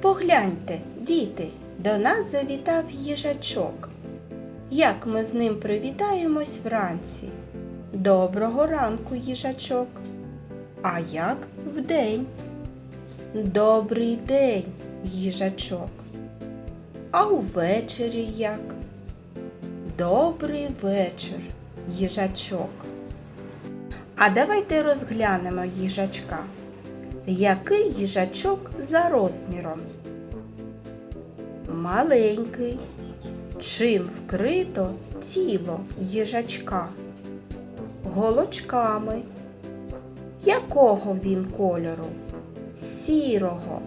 Погляньте, діти, до нас завітав їжачок. Як ми з ним привітаємось вранці? Доброго ранку, їжачок. А як вдень? Добрий день, їжачок. А увечері як? Добрий вечір, їжачок. А давайте розглянемо їжачка. Який їжачок за розміром? Маленький. Чим вкрито тіло їжачка? Голочками. Якого він кольору? Сірого.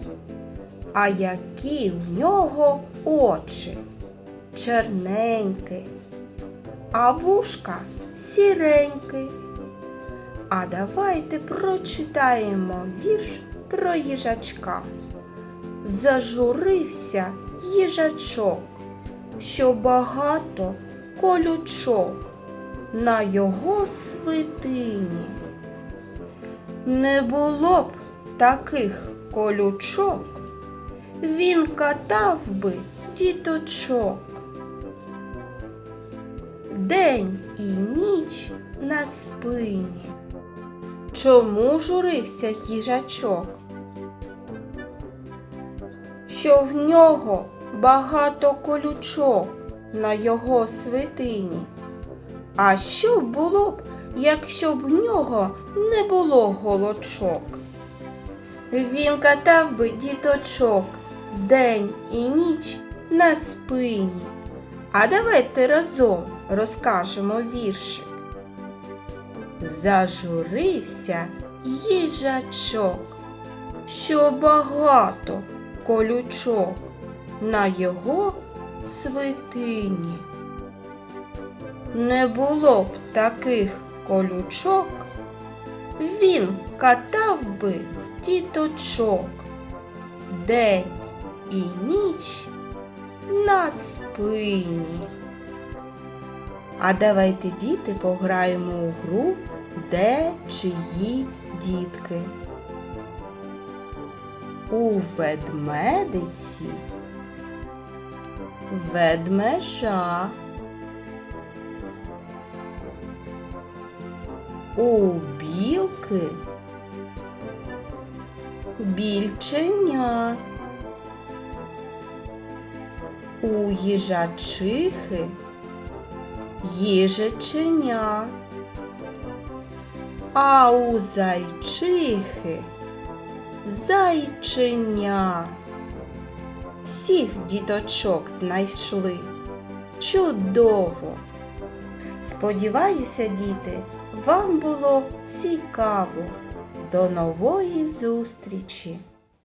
А які в нього очі? Черненькі. А вушка сіренькі. А давайте прочитаємо вірш про їжачка. Зажурився їжачок, що багато колючок на його свитині. Не було б таких колючок, він катав би діточок. День і ніч на спині. Чому журився їжачок? Що в нього багато колючок на його свитині. А що було б, якщо б в нього не було голочок? Він катав би діточок день і ніч на спині. А давайте разом розкажемо віршик. Зажурився їжачок, що багато колючок на його свитині. Не було б таких колючок, він катав би діточок день і ніч на спині. А давайте, діти, пограємо у гру Де чиї дітки. У ведмедиці ведмежа. У білки більченя. У їжачихи їжаченя. А у зайчихи зайченя. Всіх діточок знайшли. Чудово! Сподіваюся, діти, вам було цікаво. До нової зустрічі!